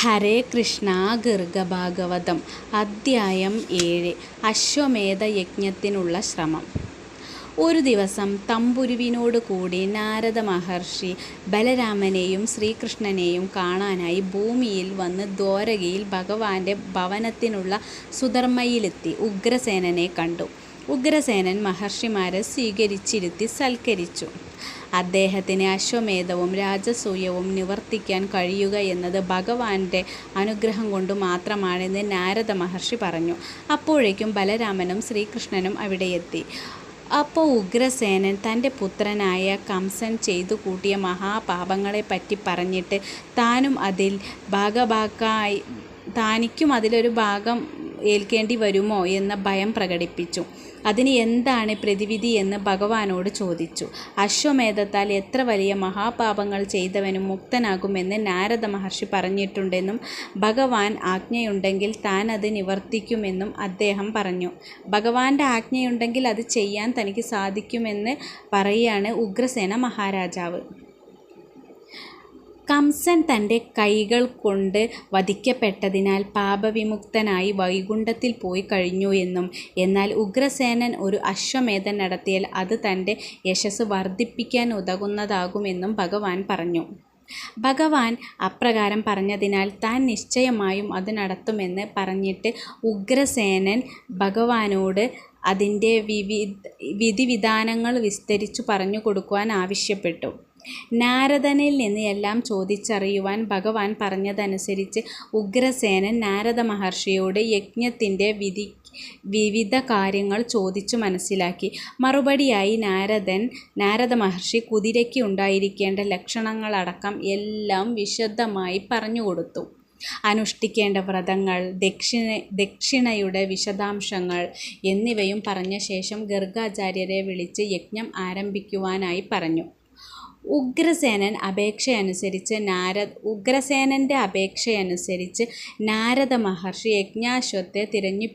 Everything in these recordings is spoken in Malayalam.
ഹരേ കൃഷ്ണ ഗർഗഭാഗവതം അദ്ധ്യായം ഏഴ് അശ്വമേധ യജ്ഞത്തിനുള്ള ശ്രമം. ഒരു ദിവസം തമ്പുരുവിനോട് കൂടി നാരദ മഹർഷി ബലരാമനെയും ശ്രീകൃഷ്ണനെയും കാണാനായി ഭൂമിയിൽ വന്ന് ദ്വാരകയിൽ ഭഗവാന്റെ ഭവനത്തിനുള്ള സുധർമ്മയിലെത്തി ഉഗ്രസേനനെ കണ്ടു. ഉഗ്രസേനൻ മഹർഷിമാരെ സ്വീകരിച്ചിരുത്തി സൽക്കരിച്ചു. അദ്ദേഹത്തിന് അശ്വമേധവും രാജസൂയവും നിവർത്തിക്കാൻ കഴിയുക എന്നത് ഭഗവാന്റെ അനുഗ്രഹം കൊണ്ട് മാത്രമാണെന്ന് നാരദ മഹർഷി പറഞ്ഞു. അപ്പോഴേക്കും ബലരാമനും ശ്രീകൃഷ്ണനും അവിടെയെത്തി അപ്പോൾ ഉഗ്രസേനൻ തന്റെ പുത്രനായ കംസൻ ചെയ്തു കൂട്ടിയ മഹാപാപങ്ങളെപ്പറ്റി പറഞ്ഞിട്ട് താനും അതിൽ ഭാഗഭാക്കായി താനിക്കും അതിലൊരു ഭാഗം ഏൽക്കേണ്ടി വരുമോ എന്ന ഭയം പ്രകടിപ്പിച്ചു. അതിന് എന്താണ് പ്രതിവിധി എന്ന് ഭഗവാനോട് ചോദിച്ചു. അശ്വമേധത്താൽ എത്ര വലിയ മഹാപാപങ്ങൾ ചെയ്തവനും മുക്തനാകുമെന്ന് നാരദ മഹർഷി പറഞ്ഞിട്ടുണ്ടെന്നും ഭഗവാൻ ആജ്ഞയുണ്ടെങ്കിൽ താൻ അത് നിവർത്തിക്കുമെന്നും അദ്ദേഹം പറഞ്ഞു. ഭഗവാന്റെ ആജ്ഞയുണ്ടെങ്കിൽ അത് ചെയ്യാൻ തനിക്ക് സാധിക്കുമെന്ന് പറയുകയാണ് ഉഗ്രസേന മഹാരാജാവ്. കംസൻ തന്റെ കൈകൾ കൊണ്ട് വധിക്കപ്പെട്ടതിനാൽ പാപവിമുക്തനായി വൈകുണ്ഠത്തിൽ പോയി കഴിഞ്ഞു എന്നും എന്നാൽ ഉഗ്രസേനൻ ഒരു അശ്വമേധം നടത്തിയാൽ അത് തന്റെ യശസ് വർദ്ധിപ്പിക്കാൻ ഉതകുന്നതാകുമെന്നും ഭഗവാൻ പറഞ്ഞു. ഭഗവാൻ അപ്രകാരം പറഞ്ഞതിനാൽ താൻ നിശ്ചയമായും അത് നടത്തുമെന്ന് പറഞ്ഞിട്ട് ഉഗ്രസേനൻ ഭഗവാനോട് അതിന്റെ വിവിധ വിധിവിധാനങ്ങൾ വിസ്തരിച്ചു പറഞ്ഞു കൊടുക്കുവാൻ ആവശ്യപ്പെട്ടു. നാരദനിൽ നിന്ന് എല്ലാം ചോദിച്ചറിയുവാൻ ഭഗവാൻ പറഞ്ഞതനുസരിച്ച് ഉഗ്രസേനൻ നാരദ മഹർഷിയോട് യജ്ഞത്തിന്റെ വിധി വിവിധ കാര്യങ്ങൾ ചോദിച്ചു മനസ്സിലാക്കി. മറുപടിയായി നാരദൻ നാരദ മഹർഷി കുതിരയ്ക്ക് ഉണ്ടായിരിക്കേണ്ട ലക്ഷണങ്ങളടക്കം എല്ലാം വിശദമായി പറഞ്ഞു കൊടുത്തു. അനുഷ്ഠിക്കേണ്ട വ്രതങ്ങൾ ദക്ഷിണ ദക്ഷിണയുടെ വിശദാംശങ്ങൾ എന്നിവയും പറഞ്ഞ ശേഷം ഗർഗാചാര്യരെ വിളിച്ച് യജ്ഞം ആരംഭിക്കുവാനായി പറഞ്ഞു. ഉഗ്രസേനൻ അപേക്ഷയനുസരിച്ച് നാരദ ഉഗ്രസേനന്റെ അപേക്ഷയനുസരിച്ച് നാരദ മഹർഷി യജ്ഞാശ്വത്തെ തിരഞ്ഞു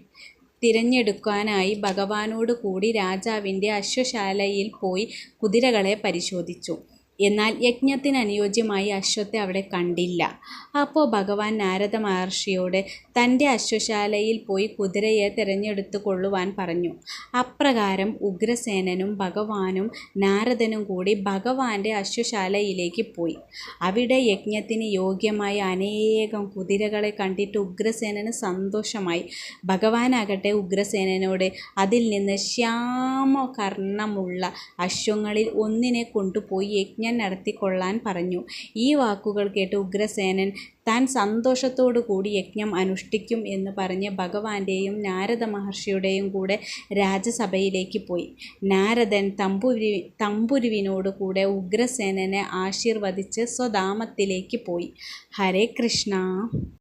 തിരഞ്ഞെടുക്കാനായി ഭഗവാനോട് കൂടി രാജാവിന്റെ അശ്വശാലയിൽ പോയി കുതിരകളെ പരിശോധിച്ചു. എന്നാൽ യജ്ഞത്തിന് അനുയോജ്യമായി അശ്വത്തെ അവിടെ കണ്ടില്ല. അപ്പോൾ ഭഗവാൻ നാരദ മഹർഷിയോട് തന്റെ അശ്വശാലയിൽ പോയി കുതിരയെ തിരഞ്ഞെടുത്തു കൊള്ളുവാൻ പറഞ്ഞു. അപ്രകാരം ഉഗ്രസേനനും ഭഗവാനും നാരദനും കൂടി ഭഗവാന്റെ അശ്വശാലയിലേക്ക് പോയി. അവിടെ യജ്ഞത്തിന് യോഗ്യമായ അനേകം കുതിരകളെ കണ്ടിട്ട് ഉഗ്രസേനന് സന്തോഷമായി. ഭഗവാനാകട്ടെ ഉഗ്രസേനനോട് അതിൽ നിന്ന് ശ്യാമകർണമുള്ള അശ്വങ്ങളിൽ ഒന്നിനെ കൊണ്ടുപോയി യജ്ഞം നടത്തിക്കൊള്ളാൻ പറഞ്ഞു. ഈ വാക്കുകൾ കേട്ട് ഉഗ്രസേനൻ താൻ സന്തോഷത്തോടു കൂടി യജ്ഞം അനുഷ്ഠിക്കും എന്ന് പറഞ്ഞ് ഭഗവാന്റെയും നാരദ മഹർഷിയുടെയും കൂടെ രാജസഭയിലേക്ക് പോയി. നാരദൻ തമ്പുരു തമ്പുരുവിനോട് കൂടെ ഉഗ്രസേനനെ ആശീർവദിച്ച് സ്വധാമത്തിലേക്ക് പോയി. ഹരേ കൃഷ്ണ.